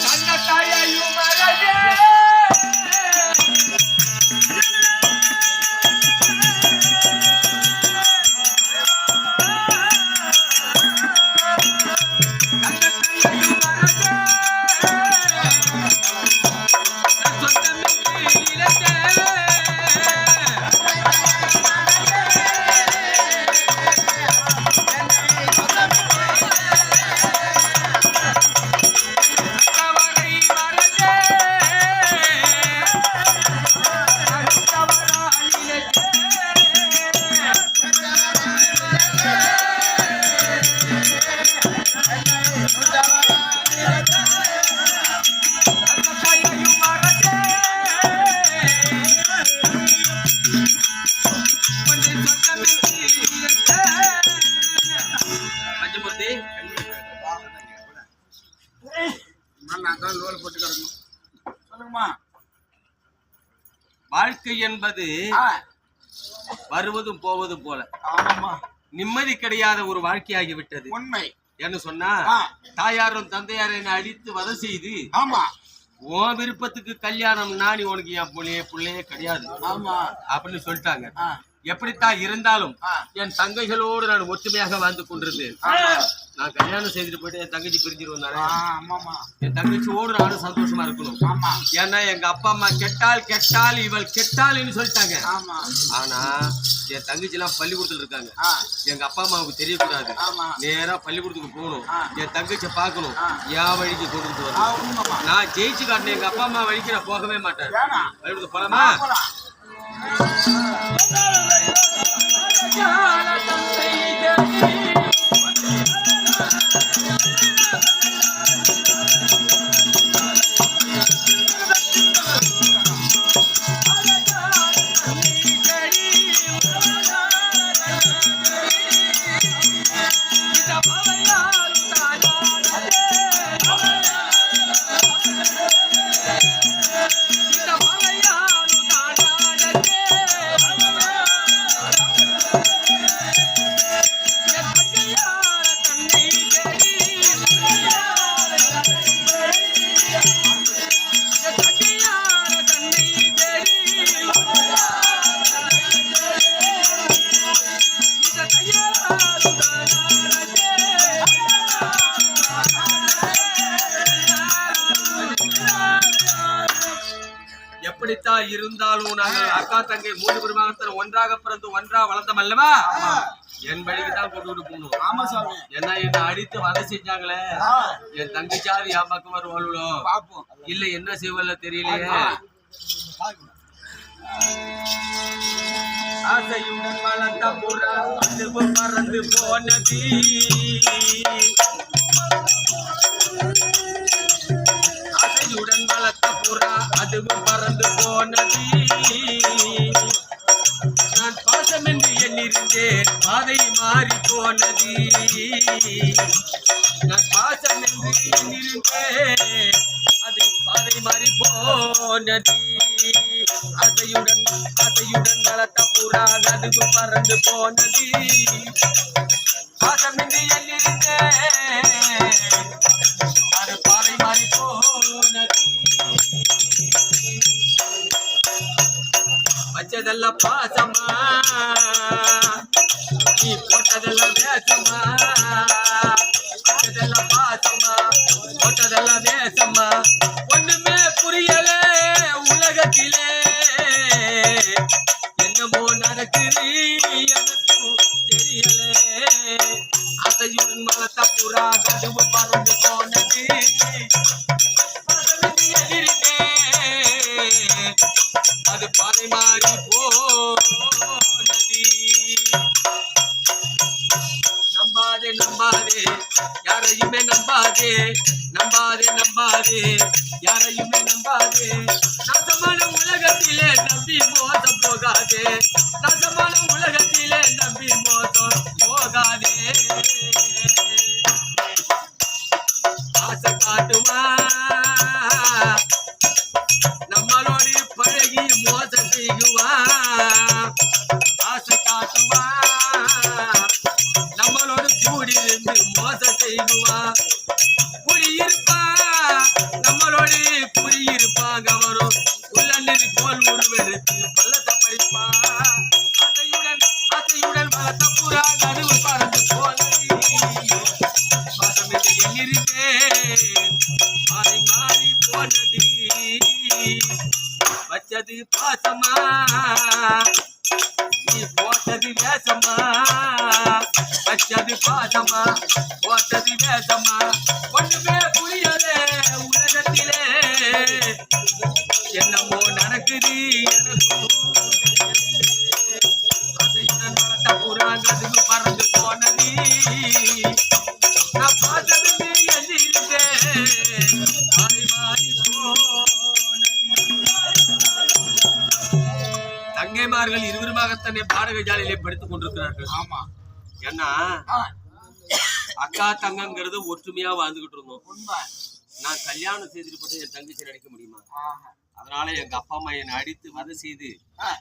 Chanda Taya Yuma என்பது வருவதும் போவதும் போல. நிம்மதி கிடையாத ஒரு வாழ்க்கையாகி விட்டது உண்மை. என்ன சொன்னா. தாயாரும் தந்தையாரும் என்னை அடித்து வதை செய்து ஆமா. உன் விருப்பத்துக்கு கல்யாணம்னா நீ உனக்கு என் புள்ளையே புள்ளையே கிடையாது. ஆமா. அப்படின்னு சொல்லிட்டாங்க. எப்படித்தான் இருந்தாலும். என் தங்கைகளோடு நான் ஒற்றுமையாக வாழ்ந்து கொண்டிருந்தேன். நான் கல்யாணம் செய்துட்டு போயிட்டு என் தங்கச்சி ஆமாம்மா. என் தங்கச்சியோடு நானும் சந்தோஷமா இருக்கணும். ஏன்னா எங்க அப்பா அம்மா கெட்டால் கெட்டால் இவள் கெட்டாள்னு சொல்லிட்டாங்க. ஆனா என் தங்கச்சி எல்லாம் பள்ளிக்கூடத்துல இருக்காங்க. ஆ, எங்க அப்பா அம்மாவுக்கு தெரியக்கூடாது. ஆமா. நேரா பள்ளிக்கூடத்துக்கு போகணும். ஆ. என் தங்கச்சியை பார்க்கணும். என் வழிக்கு கொண்டுட்டு ஆ, வரணும். நான் ஜெயிச்சு காட்டினேன் எங்க அப்பா அம்மா வழிக்கு நான் போகவே மாட்டேன். பள்ளிக்கூடத்துக்கு போலாமா? போலாம். வளர்ந்தோம் அல்லவா? என் வழிக்கு தான் கொண்டு போகணும். ஆமா சாமி. ஏன்னா என்னை அடித்து வதை செஞ்சாங்களே? என் தங்கச்சாவது என் பக்கம் வருவாளோ பாப்போம் இல்ல என்ன செய்வல்ல தெரியலையே. ஆசையுடன் வளர்ந்த புறா அதுவும் பறந்து போனது. ஆசையுடன் வளர்த்த புறா அதுவும் பறந்து போனது. இருந்தேன். பாதை மாறி போனது. நான் பாசம் என்று எண்ணிருந்தேன் அது பாதை மாறி போனது. அதையுடன் அதையுடன் வளர்த்த புறா அதுவும் பறந்து போனது. பாசம் என்று எண்ணிருந்தேன். வச்சதெல்லாம் பாசமா நீ போட்டதெல்லாம் வேசமா வச்சதெல்லாம் பாசமா போட்டதெல்லாம் வேசமா மாறி மாறி போனது வச்சது பாசமா நீ போட்டது வேஷமா வச்சது பாசமா போட்டது வேஷமா ஒண்ணுமே புரியலே உலகத்திலே என்னமோ நடக்குது எனக்கும் பறந்து போனது. தங்கைமார்கள் இருவருமாக தன்னை பாடக ஜாலையிலே படித்துக் கொண்டிருக்கிறார்கள். ஆமா. ஏன்னா அக்கா தங்கங்கிறது ஒற்றுமையா வாழ்ந்துகிட்டு இருந்தோம். நான் கல்யாணம் செய்துட்டு போட்டு என் தங்கச்சி நடிக்க முடியுமா. அதனால எங்க அப்பா அம்மா என்னை அடித்து வதை செய்து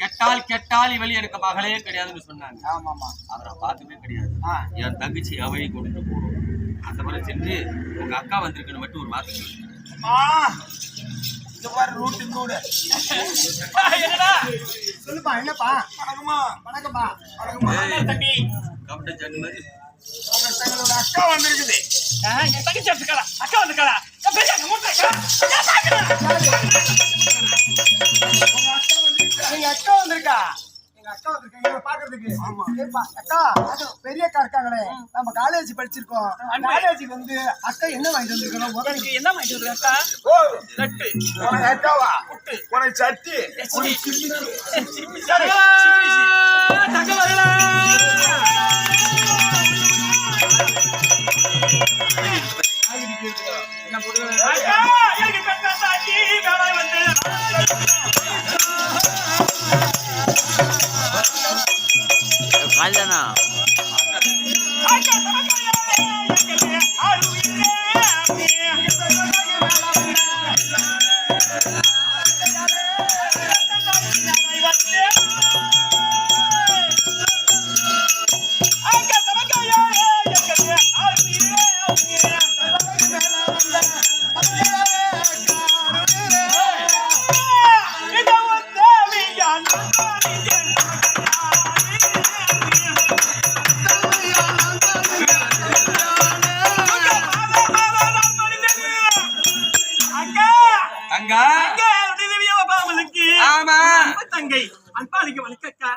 கெட்டால் கெட்டால் இவளி எனக்கு மகளே கிடையாதுன்னு சொன்னாங்க. ஆமாமா அதை நான் பார்க்கவே கிடையாது என் தங்கச்சி அவழி கொண்டுட்டு போகணும் அந்த மாதிரி சென்று உங்க அக்கா வந்திருக்குன்னு மட்டும் ஒரு வார்த்தை இது பாரு ரூட்டு கூட சொல்லுப்பா என்னப்பா? வணக்கம்மா. வணக்கம்ப்பா. வணக்கம்மா. தம்பி கபட்ட ஜன்னு மாதிரி. தங்களோட அக்கா வந்திருக்குது. என் தங்கச்சி எடுத்துக்கலா அக்கா வந்துக்கலா என் பெரிய அக்கா பாக்குறேன் உங்க அக்கா வந்திருக்கா? அக்கா வந்திருக்கா வந்திருக்கா எங்களை பாக்குறதுக்கு ஆமா. ஏப்பா அக்கா அது பெரிய அக்கா இருக்காங்களே. நம்ம காலேஜ் படிச்சிருக்கோம். காலேஜுக்கு வந்து அக்கா என்ன வாங்கிட்டு வந்திருக்கணும்? முதல்ல எனக்கு என்ன வாங்கிட்டு வருது அக்கா? ஓ லட்டு. உனக்கு அக்காவா? உனக்கு சட்டி. சரி. தங்க வரல. அக்கா எனக்கு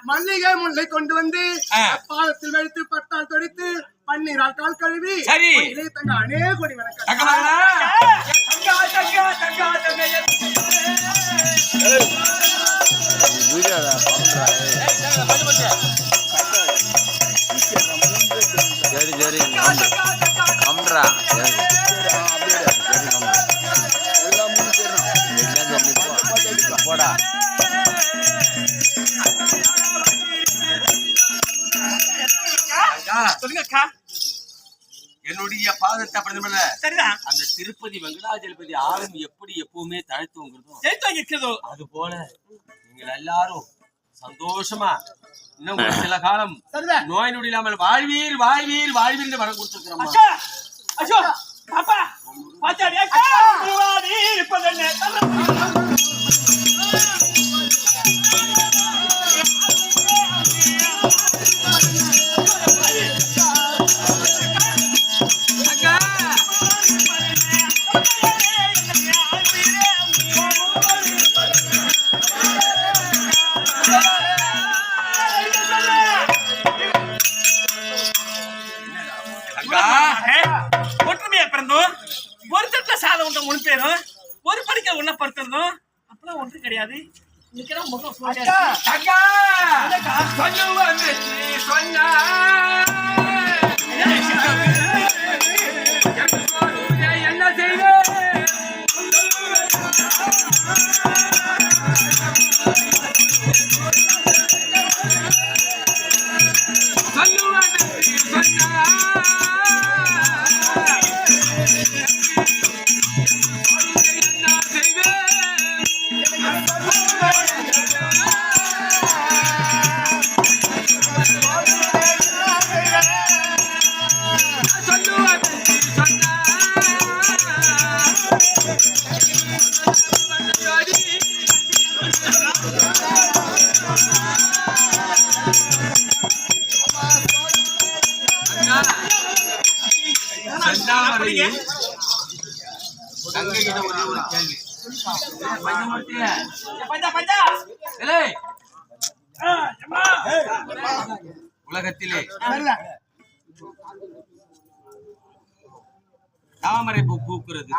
மல்லிகை முல்லை கொண்டு வந்து. பாலத்தில் வைத்து பட்டால் தொடித்து பன்னீரால் கால் கழுவி. சரி. இளைய தங்க அநேக கோடி வணக்கம். தங்க வரல தங்கா தங்கா தங்கா தங்கா சரி சரி. நம்பு சரிதான். அந்த திருப்பதி வெங்கடாஜலபதி ஆளும் எப்படி எப்பவுமே தழைத்துவங்கிறதும் சேர்த்து வைக்கிறதோ அது போல நீங்கள் எல்லாரும் சந்தோஷமா இன்னும் ஒரு சில காலம் நோய் நொடி இல்லாமல் வாழ்வீர் வாழ்வீர் வாழ்வீர் என்று வரம் கொடுத்துருக்கிறோம் அக்கா படுத்துறதும் அப்பெல்லாம் ஒன்றும் கிடையாது இன்னைக்கு முகம் சொன்னா என்ன செய்வேன் தாமரை பூ பூக்குறது.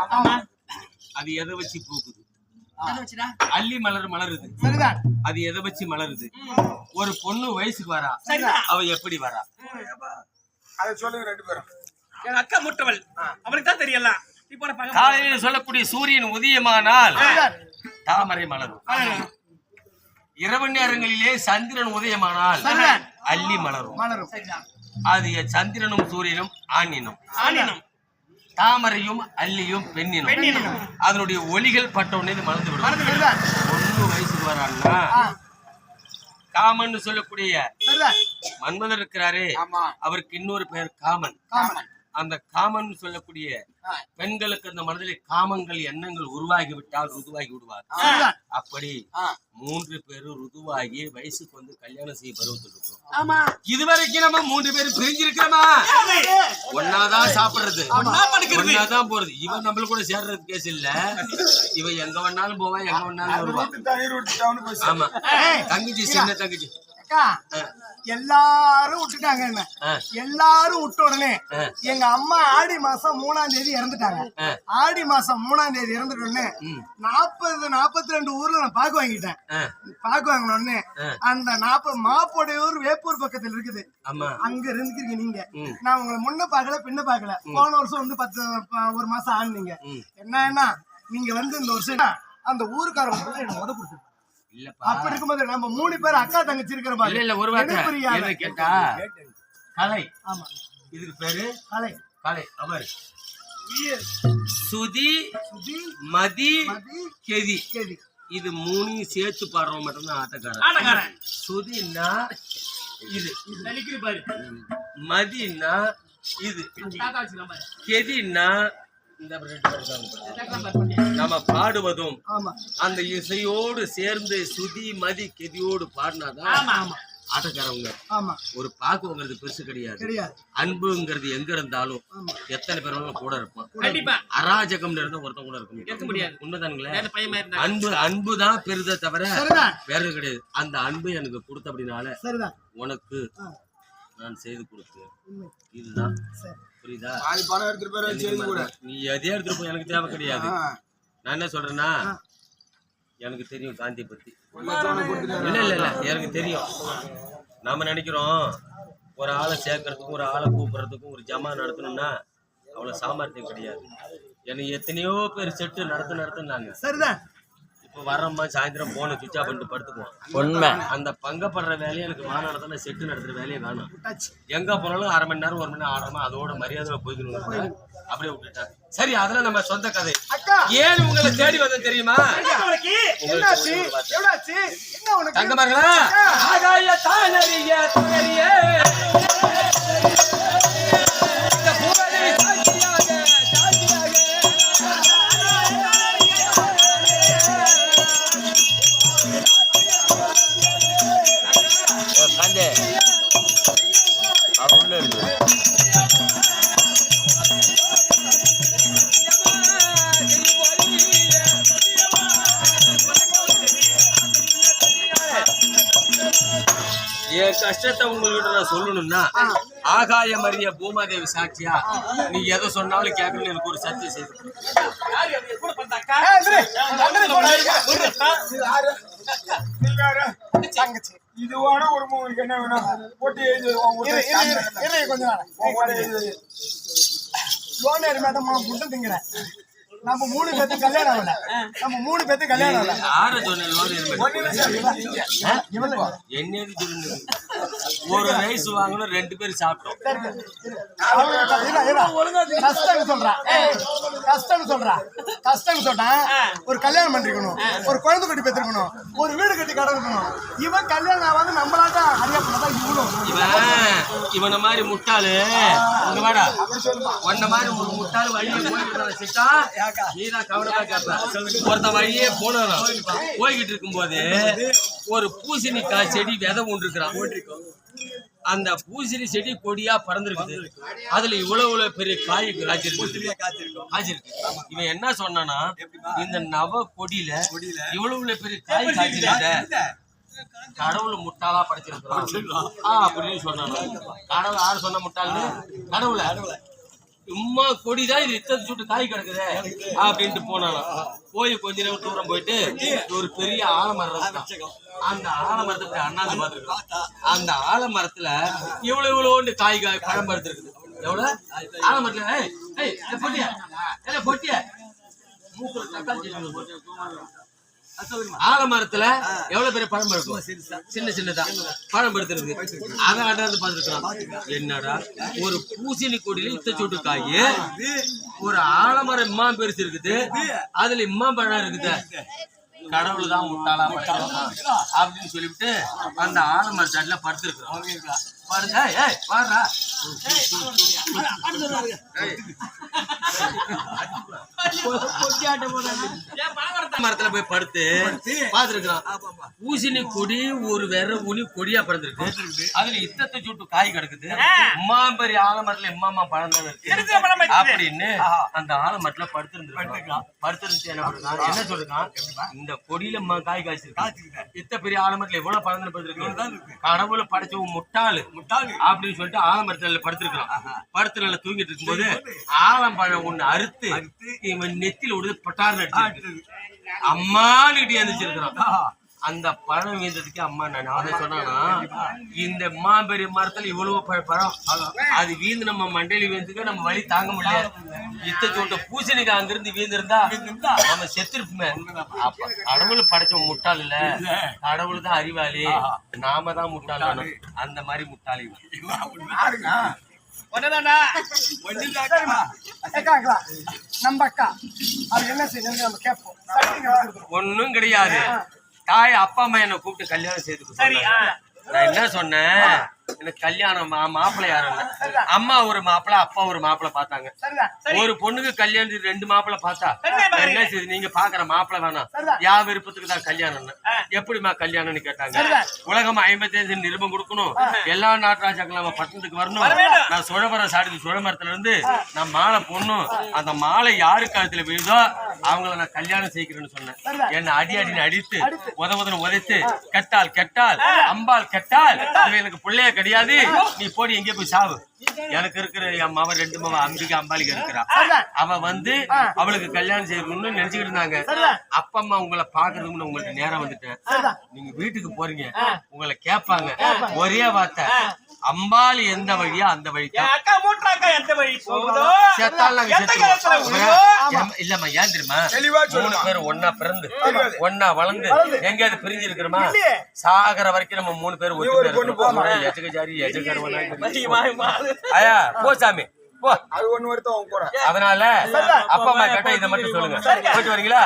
அது எதை வச்சு பூக்குது? அள்ளி மலர் மலருது. சரிதான். அது எதை வச்சு மலருது? ஒரு பொண்ணு வயசுக்கு வரா. அவ எப்படி வரா? அதை சொல்லுங்க ரெண்டு பேரும். எங்க அக்கா முட்டவள். அவனுக்கு தான் தெரியலாம் காலையில் சொல்லக்கூடிய சூரியன் உதயமானால் தாமரை மலரும். இரவு நேரங்களிலே சந்திரன் உதயமானால். அள்ளி மலரும். அது சந்திரனும் சூரியனும் ஆணினம். ஆணினம். தாமரையும் அள்ளியும் பெண்ணினம். அதனுடைய ஒலிகள் பட்ட உடனே இது மறந்து விடும். பொண்ணு வயசுக்கு வரான்னா காமன் சொல்லக்கூடிய மன்மதர் இருக்கிறாரே. அவருக்கு இன்னொரு பெயர் காமன். காமன். அந்த காமன் சொல்லக்கூடிய பெண்களுக்கு அந்த மனதிலே காமங்கள் எண்ணங்கள் உருவாகி விட்டால் ருதுவாகி விடுவார். அப்படி. மூன்று பேரும் ருதுவாகி வயசுக்கு வந்து கல்யாணம் செய்ய பருவத்தில் இருக்கிறோம். ஆமா. இதுவரைக்கும் நம்ம மூன்று பேரும் பிரிஞ்சிருக்கிறோமா? ஒன்னாதான் சாப்பிடுறது. ஒன்னாதான் போறது. இவன் நம்மள கூட சேர்றது கேஸ் இல்ல. இவன் எங்க வேணாலும் போவான் எங்க வேணாலும் வருவான். ஆமா. தங்கச்சி சின்ன தங்கச்சி. அக்கா எல்லாரும் விட்டுட்டாங்க என்ன. எல்லாரும் விட்ட உடனே. எங்க அம்மா ஆடி மாசம் மூணாம் தேதி இறந்துட்டாங்க. ஆடி மாசம் மூணாம் தேதி இறந்துட்ட உடனே. நாற்பது நாற்பத்தி ரெண்டு ஊர்ல நான் பாக்கு வாங்கிட்டேன் பாக்கு வாங்கின உடனே. அந்த நாற்பது மாப்போடையூர் வேப்பூர் பக்கத்துல இருக்குது அங்க இருந்துக்கிறீங்க நீங்க. நான் உங்களை முன்ன பாக்கல பின்ன பாக்கல போன வருஷம் வந்து பத்து ஒரு மாசம் ஆனீங்க ம். என்னன்னா நீங்க வந்து இந்த வருஷம் அந்த ஊருக்காரங்க எனக்கு உத கொடுத்து இல்லப்பா அப்படி இருக்கும்போது நம்ம மூணு பேர் அக்கா தங்கச்சி இருக்கிற இல்ல இல்ல ஒரு வார்த்தை. கேட்டா? கலை. ஆமா. இதுக்கு பேரு? கலை. கலை. அவர். சுதி மதி கெதி. கேதி. இது மூணையும் சேர்த்து பாடுறவன் மட்டும்தான் ஆட்டக்காரன். ஆட்டக்காரன். சுதின்னா இது. மதின்னா இது. கெதின்னா நம்ம பாடுவதும் அந்த இசையோடு சேர்ந்து சுதி மதி கெதியோடு பாடினாதான் ஆட்டக்காரவங்க. ஒரு பாக்குவங்கிறது பெருசு கிடையாது. அன்புங்கிறது எங்க இருந்தாலும். எத்தனை பேர் கூட கண்டிப்பா. அராஜகம் இருந்தா ஒருத்தன் கூட இருக்க முடியாது. உண்மைதானுங்களே? அன்பு அன்பு தான் பெருதை தவிர வேற கிடையாது. அந்த அன்பு எனக்கு கொடுத்த அப்படினால சரிதான். உனக்கு. நான் செய்து கொடுத்தேன். இதுதான். புரியுதா? பாதி பணம் எடுத்துட்டு போய் செய்தி கூட. நீ எதையா எடுத்துட்டு போய் எனக்கு தேவை கிடையாது. நான் என்ன சொல்றேன்னா. எனக்கு தெரியும் காந்தி பத்தி. இல்ல இல்ல இல்ல. எனக்கு தெரியும். நாம நினைக்கிறோம் ஒரு ஆளை சேர்க்கறதுக்கும் ஒரு ஆளை கூப்பிடுறதுக்கும் ஒரு ஜமா நடத்தணும்னா அவ்வளவு சாமர்த்தியம் கிடையாது. எனக்கு எத்தனையோ பேர் செட்டு நடத்து நடத்துனாங்க. சரிதான். இப்போ வர்றோம்மா சாயந்தரம் போன சுவிட்ச் ஆஃப் பண்ணிட்டு படுத்துக்குவோம். உண்மை. அந்த பங்கப்படுற வேலையை எனக்கு மாநாடு செட்டு நடத்துற வேலையை வேணும். எங்க போனாலும் அரை மணி நேரம் ஒரு மணி நேரம் ஆடுறோமா அதோட மரியாதை போய்க்கணும். அப்படியே விட்டுட்டேன் சரி அதெல்லாம் நம்ம சொந்த கதை. அக்கா. ஏன் உங்களை தேடி வந்தேன் தெரியுமா? தங்கமர்களா ஆகாய தானறிய கஷ்டத்தை உங்ககிட்ட நான் சொல்லணும்னா ஆகாயம் அறிய பூமாதேவி சாட்சியா நீ எதை சொன்னாலும் கேட்கணும் எனக்கு ஒரு சத்தியம் செய்து இதுவோட ஒரு மூணுக்கு என்ன வேணும் போட்டு எழுதி கொஞ்ச நேரம். உன் வீட்டுல எழுதி வை. லோன் மேடம் முட்டை திங்கிறேன் நம்ம மூணு பேத்து கல்யாணம் ஆகல நம்ம மூணு பேத்து கல்யாணம் ஆகல இவள என்னது சொல்லுங்க ஒரு ரைஸ் வாங்கணும் ரெண்டு பேரும் சாப்பிட்டோம். கஷ்டம் சொல்றான் கஷ்டம் சொல்றான் கஷ்டம் சொல்றான் ஒரு கல்யாணம் பண்ணிருக்கணும் ஒரு குழந்தை கட்டி பெற்றிருக்கணும் ஒரு வீடு கட்டி கடக்கணும் இவன் கல்யாணம் ஆகாது நம்மளாட்ட ஹரியா பண்ணதான் இவ்வளவு இவன் இவன மாதிரி முட்டாளு. இங்க வாடா. உன்ன மாதிரி ஒரு முட்டாளு வழியே போயிட்டு சிட்டா நீ தான் கவனமா கேப்ப. ஒருத்த வழியே போனானா? போய்கிட்டு இருக்கும்போது ஒரு பூசணிக்காய் செடி விதை ஒன்று இருக்கிறான் அந்த பூசணி செடி கொடியா பறந்துருக்குது. அதுல இவ்வளவு இவ்வளவு பெரிய காய் காய்ச்சிருக்கு. காய்ச்சிருக்கு. இவன் என்ன சொன்னானா இந்த நவ கொடியில இவ்வளவு இவ்வளவு பெரிய காய் காய்ச்சிருக்க. கடவுள் முட்டாளா படைச்சிருக்கிறான். அப்படின்னு சொன்னானா. கடவுள் யாரு சொன்ன முட்டாள்னு? கடவுள. சும்மா கொடிதான் இது இத்தனை சுட்டு காய் கிடக்குதே அப்படின்ட்டு போனாலும் போய் கொஞ்ச நேரம் தூரம் போயிட்டு ஒரு பெரிய ஆலமரம் அந்த ஆலமரத்தை அண்ணாந்து பார்த்துருக்கோம் அந்த ஆலமரத்துல இவ்வளவு இவ்வளவு காய் காய் பழம் படுத்துருக்குது எவ்வளவு? ஆலமரத்துல ஏய் பொட்டியா? ஏய் பொட்டியா? மூக்குல தக்காளி போட்டு. ஆலமரத்துல எவ்வளவு பெரிய பழம் இருக்கும் சின்ன சின்னதா. பழம் படுத்துருக்கு அதை அண்டாந்து பார்த்துருக்கான் என்னடா? ஒரு பூசணி கொடியில இத்த சூட்டு காய் ஒரு ஆலமரம் இம்மா பெருசு இருக்குது அதுல இம்மா பழம் இருக்குது. கடவுள் தான் முட்டாளா அப்படின்னு சொல்லிவிட்டு அந்த ஆலமர தட்டில படுத்திருக்கிறோம் பாருங்க ஏய் பாருடா. மரத்துல போய் படுத்து பாத்துருக்கான் பூசணி கொடி ஒரு வெற உனி கொடியா பிறந்திருக்கு. அதுல இத்தத்தை சுட்டு காய் கிடக்குது. உமாம்பரி ஆலமரத்துல இம்மாமா பழம் இருக்கு. அப்படின்னு அந்த ஆலமரத்துல படுத்திருந்திருக்கான். படுத்திருந்து என்ன பண்றான் என்ன சொல்றான் இந்த கொடியில காய் காய்ச்சிருக்கு. இத்த பெரிய ஆலமரத்துல எவ்வளவு பழம் படுத்திருக்கு? கடவுளை படைச்சவன் முட்டாளு முட்டாளு. அப்படின்னு சொல்லிட்டு ஆலமரத்துல படுத்திருக்கான் படுத்து நல்லா தூங்கிட்டு இருக்கும்போது ஆலம்பழம் ஒண்ணு அறுத்து இவன் நெத்தில விடுது பட்டார்னு அடிச்சு அம்மான்னு இடி எழுந்திருக்கிறான் அந்த பழம் வீந்ததுக்கு அம்மா நான் அதை சொன்னானா இந்த மாபெரிய மரத்துல இவ்வளவு ப- பழம் அது வீந்து நம்ம மண்டையில வீந்துக்க நம்ம வழி தாங்க முடியாது இத்த சொல்ற பூசணிக்கு அங்கிருந்து வீந்திருந்தா நம்ம செத்துருப்போமே. கடவுள் படைச்ச முட்டாள் இல்ல. கடவுள் தான் அறிவாளி. நாம தான் முட்டாள். அந்த மாதிரி முட்டாளி. ஒண்ணும் கிடையாது. தாய் அப்பா அம்மா என்ன கூப்பிட்டு கல்யாணம் செய்து. நான் என்ன சொன்னேன்? எனக்கு கல்யாணம் மாப்பிள்ளை யாரும் இல்ல. அம்மா ஒரு மாப்பிள்ளை அப்பா ஒரு மாப்பிள்ளை பார்த்தாங்க. ஒரு பொண்ணுக்கு கல்யாணத்துக்கு ரெண்டு மாப்பிள்ளை பார்த்தா. என்ன செய்யுது நீங்க பாக்குற மாப்பிள்ளை வேணாம். யா விருப்பத்துக்கு தான் கல்யாணம்னு. எப்படிமா கல்யாணம்னு கேட்டாங்க. உலகம் ஐம்பத்தி அஞ்சு நிருபம் கொடுக்கணும். எல்லா நாட்டுராஜாக்களும் நம்ம பட்டணத்துக்கு வரணும். நான் சுழமரம் சாடி சுழமரத்துல இருந்து நான் மாலை பொண்ணும் அந்த மாலை யாரு காலத்துல விழுதோ அவங்கள நான் கல்யாணம் செய்கிறேன்னு சொன்னேன். என்ன அடி அடின்னு அடித்து உத உதன்னு உதைத்து கெட்டால் கெட்டால் அம்பாள் கெட்டால் எனக்கு பிள்ளைய கிடையாது. நீ போடி எங்கே போய் சாவு. எனக்கு இருக்கிற என் மவன் ரெண்டு மவன் அம்பிகை அம்பாலிக்கு இருக்கிறா. அவ வந்து அவளுக்கு கல்யாணம் செய்யணும்னு நினைச்சுக்கிட்டு இருந்தாங்க. அப்பா அம்மா உங்களை பாக்குறதுக்கு உங்களுக்கு நேரம் வந்துட்டேன் நீங்க வீட்டுக்கு போறீங்க. உங்களை கேட்பாங்க. ஒரே வார்த்தை. அம்பாள் எந்த வழியா அந்த வழி இல்லம்மா ஏன் தெரியுமா? மூணு பேரும் ஒன்னா பிறந்து ஒன்னா வளர்ந்து எங்கேயாவது பிரிஞ்சு இருக்கிறோமா? சாகர வரைக்கும் நம்ம மூணு பேரும் ஒத்துமை எச்சகஜாரி எச்சகருவனா ஐயா போ சாமி போ அது ஒண்ணு வருத்தம் அவங்க கூட அதனால அப்பா அம்மா கேட்டா இதை மட்டும் சொல்லுங்க போயிட்டு வரீங்களா.